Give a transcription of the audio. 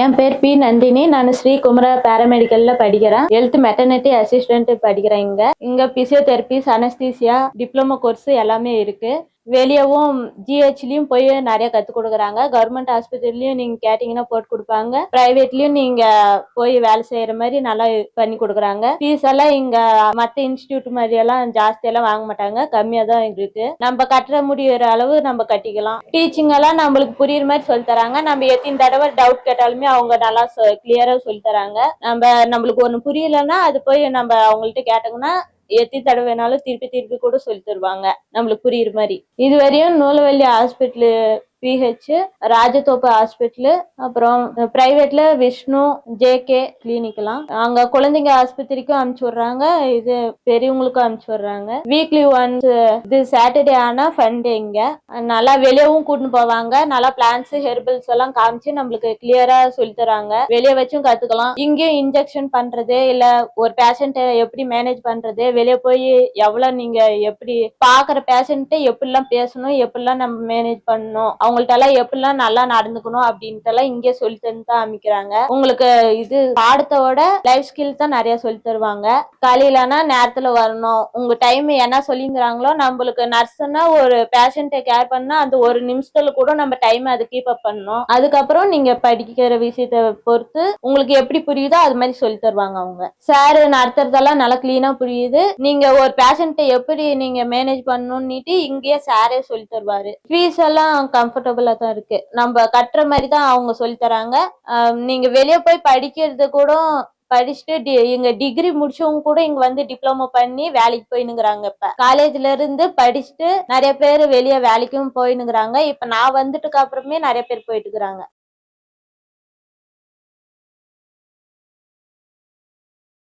என் பேர் பி நந்தினி. நான் ஸ்ரீ குமரா பேராமெடிக்கல்ல படிக்கிறேன். ஹெல்த் மெட்டர்னிட்டி அசிஸ்டன்ட் படிக்கிறேன் இங்க. இங்க பிசியோதெரபிஸ் அனஸ்தீசியா டிப்ளமோ கோர்ஸ் எல்லாமே இருக்கு. வெளியவும் ஜிஹெச்லயும் போய் நிறைய கத்து கொடுக்குறாங்க. கவர்மெண்ட் ஆஸ்பத்திரிலயும் நீங்க கேட்டீங்கன்னா போட்டு கொடுப்பாங்க. பிரைவேட்லயும் நீங்க போய் வேலை செய்யற மாதிரி நல்லா பண்ணி கொடுக்குறாங்க. ஃபீஸ் எல்லாம் இங்க மத்த இன்ஸ்டியூட் மாதிரி எல்லாம் ஜாஸ்தி எல்லாம் வாங்க மாட்டாங்க. கம்மியா தான் இருக்கு. நம்ம கட்ட முடியற அளவு நம்ம கட்டிக்கலாம். டீச்சிங் எல்லாம் நம்மளுக்கு புரியுற மாதிரி சொல்லி தராங்க. நம்ம எத்தனை தடவை டவுட் கேட்டாலுமே அவங்க நல்லா கிளியரா சொல்லி தராங்க. நம்ம நம்மளுக்கு ஒண்ணு புரியலன்னா அது போய் நம்ம அவங்கள்ட்ட கேட்டோம்னா எத்தி தடவை வேணாலும் திருப்பி திருப்பி கூட சொல்லி தருவாங்க. நம்மளுக்கு புரியுற மாதிரி. இதுவரையும் Noolavalli hospital PH Rajathoppu hospital அப்புறம் பிரைவேட்ல விஷ்ணு ஜேகே கிளினிக்லாம் அங்க குழந்தைங்க ஆஸ்பத்திரிக்கும் அனுப்பிச்சு விடுறாங்க. இது பெரியவங்களுக்கும் அனுப்பிச்சு விடுறாங்க. வீக்லி ஒன்ஸ் இது சாட்டர்டே ஆனா ஃபண்டே இங்க. நல்லா வெளியவும் கூட்டின்னு போவாங்க. நல்லா பிளான்ஸ் ஹெர்பல்ஸ் எல்லாம் காமிச்சு நம்மளுக்கு கிளியரா சொல்லி தராங்க. வெளியே வச்சும் கத்துக்கலாம். இங்கேயும் இன்ஜெக்ஷன் பண்றது இல்ல ஒரு பேஷண்ட்டை எப்படி மேனேஜ் பண்றது? வெளியே போய் எவ்வளவு நீங்க எப்படி பாக்குற பேஷண்ட்டை எப்படிலாம் பேசணும்? எப்படிலாம் நம்ம மேனேஜ் பண்ணணும்? அவங்கள்ட்ட எல்லாம் எப்படிலாம் நல்லா நடந்துக்கணும் அப்படின்ட்டு எல்லாம் இங்கே சொல்லி தந்து தான் அமைக்கிறாங்க. உங்களுக்கு இது பாடத்தோட லைஃப் ஸ்கில் தான் நிறைய சொல்லி தருவாங்க. காலையிலனா நேரத்துல வரணும். உங்க டைம் என்ன சொல்லிங்கிறாங்களோ நம்மளுக்கு நர்ஸ்னா ஒரு பேஷண்ட்டை கேர் பண்ணா அந்த ஒரு நிமிஷத்துல கூட நம்ம டைம் அதை கீப் அப் பண்ணணும். அதுக்கப்புறம் நீங்க படிக்கிற விஷயத்த பொறுத்து உங்களுக்கு எப்படி புரியுதோ அது மாதிரி சொல்லி தருவாங்க அவங்க. சார் நடத்துறதெல்லாம் நல்லா கிளீனா புரியுது. நீங்க ஒரு பேஷண்ட்டை எப்படி நீங்க மேனேஜ் பண்ணணும்னுட்டு இங்கேயே சாரே சொல்லி தருவாரு. ஃபீஸ் எல்லாம் கம்ஃபர்ட் கம்ஃபர்டபுளா தான் இருக்கு. நம்ம கட்டுற மாதிரி தான் அவங்க சொல்லி தராங்க. நீங்க வெளியே போய் படிக்கிறது கூட படிச்சுட்டு டி இங்க டிகிரி முடிச்சவங்க கூட இங்க வந்து டிப்ளமோ பண்ணி வேலைக்கு போயினுங்கிறாங்க இப்ப. காலேஜ்ல இருந்து படிச்சுட்டு நிறைய பேர் வெளியே வேலைக்கும் போயினுங்கிறாங்க இப்ப நான் வந்துட்டுக்கு அப்புறமே நிறைய பேர் போயிட்டு இருக்கிறாங்க